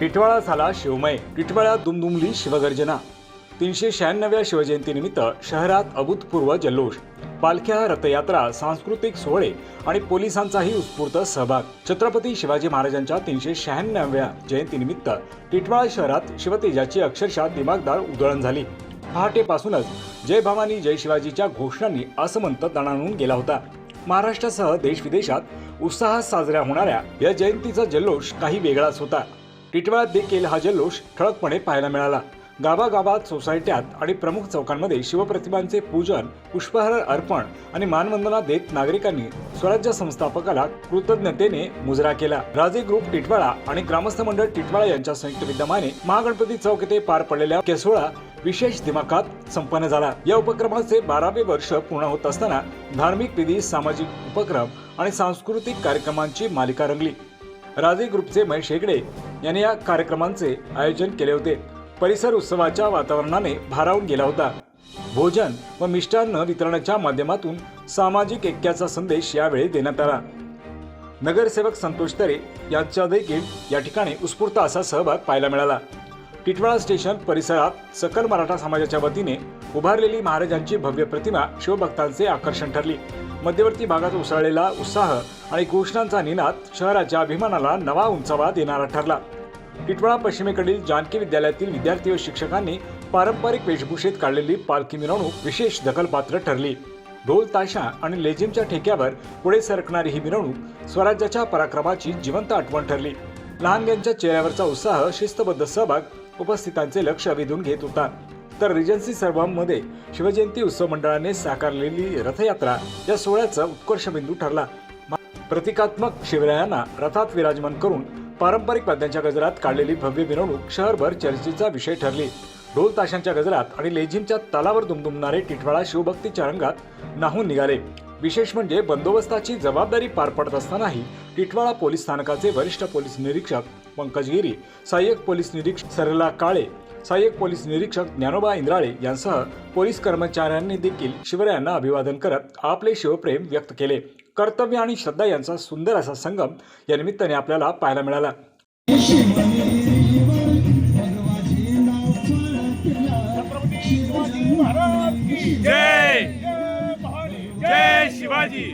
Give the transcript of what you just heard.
टिटवाळा झाला शिवमय. टिटवाळा दुमदुमली शिवगर्जना. तीनशे शहाण्णव्या शिवजयंतीनिमित्त शहरात अभूतपूर्व जल्लोष. पालख्या रथयात्रा सांस्कृतिक सोहळे आणि पोलिसांचाही उत्स्फूर्त सहभाग. छत्रपती शिवाजी महाराजांच्या तीनशे शहाण्णव्या जयंतीनिमित्त टिटवाळा शहरात शिवतेजाची अक्षरशः दिमागदार उधळण झाली. पहाटेपासूनच जय भवानी जय शिवाजीच्या घोषणांनी असमंत दणाणून गेला होता. महाराष्ट्रासह देश विदेशात उत्साहात साजऱ्या होणाऱ्या या जयंतीचा जल्लोष काही वेगळाच होता. टिटवाळ्यात देखील हा जल्लोष ठळकपणे पाहायला मिळाला. गावागावात सोसायट्यात आणि प्रमुख चौकांमध्ये शिवप्रतिमांचे पूजन पुष्पहार अर्पण आणि मानवंदना देत नागरिकांनी स्वराज्य संस्थापकाला कृतज्ञतेने मुजरा केला. राजे ग्रुप टिटवाळा आणि ग्रामस्थ मंडळ टिटवाळा यांच्या संयुक्त विद्यमाने महागणपती चौक येथे पार पडलेल्या केसोळा विशेष दिमाखात संपन्न झाला. या उपक्रमाचे बारावे वर्ष पूर्ण होत असताना धार्मिक विधी सामाजिक उपक्रम आणि सांस्कृतिक कार्यक्रमांची मालिका रंगली. राजे ग्रुपचे महेश हेगडे यांनी या कार्यक्रमांचे आयोजन केले होते. परिसर उत्सवाच्या वातावरणाने भारावून गेला होता. भोजन व मिष्टान्न वितरणाच्या माध्यमातून सामाजिक ऐक्याचा संदेश यावेळी देण्यात आला. नगरसेवक संतोष तरे यांचा देखील या ठिकाणी उत्स्फूर्त असा सहभाग पाहायला मिळाला. टिटवाळा स्टेशन परिसरात सकल मराठा समाजाच्या वतीने उभारलेली महाराजांची भव्य प्रतिमा शिवभक्तांचे आकर्षण ठरली. मध्यवर्ती भागात उसळलेला उत्साह आणि घोषणांचा निनाद शहराच्या अभिमानाला नवा उंचावा देणारा ठरला. टिटवाळा पश्चिमेकडील जानकी विद्यालयातील विद्यार्थी व शिक्षकांनी पारंपरिक वेशभूषेत काढलेली पालखी मिरवणूक विशेष दखलपात्र ठरली. ढोल ताशा आणि लेझिमच्या ठेक्यावर पुढे सरकणारी ही मिरवणूक स्वराज्याच्या पराक्रमाची जिवंत आठवण ठरली. लहानग्यांच्या चेहऱ्यावरचा उत्साह शिस्तबद्ध सहभाग उपस्थितांचे लक्ष वेधून घेत होता. तर रिजन्सी सर्वांमध्ये शिवजयंती उत्सव मंडळाने साकारलेली रथयात्रा या सोहळ्याचा उत्कर्ष बिंदू ठरला. प्रतिकात्मक शिवरायांना रथात विराजमान करून पारंपरिक वाद्यांच्या गजरात काढलेली भव्य मिरवणूक शहरभर चर्चेचा विषय ठरली. ढोल ताशांच्या गजरात आणि लेझिमच्या तालावर दुमदुमणारे टिटवाळा शिवभक्तीच्या रंगात नाहून निघाले. विशेष म्हणजे बंदोबस्ताची जबाबदारी पार पडत असतानाही टिटवाळा पोलीस स्थानकाचे वरिष्ठ पोलीस निरीक्षक पंकज गिरी सहाय्यक पोलीस निरीक्षक सरला काळे सहाय्यक पोलीस निरीक्षक ज्ञानोबा इंद्राळे यांसह पोलीस कर्मचाऱ्यांनी देखील शिवरायांना अभिवादन करत आपले शिवप्रेम व्यक्त केले. कर्तव्य आणि श्रद्धा यांचा सुंदर असा संगम या निमित्ताने आपल्याला पाहायला मिळाला. शिवाजी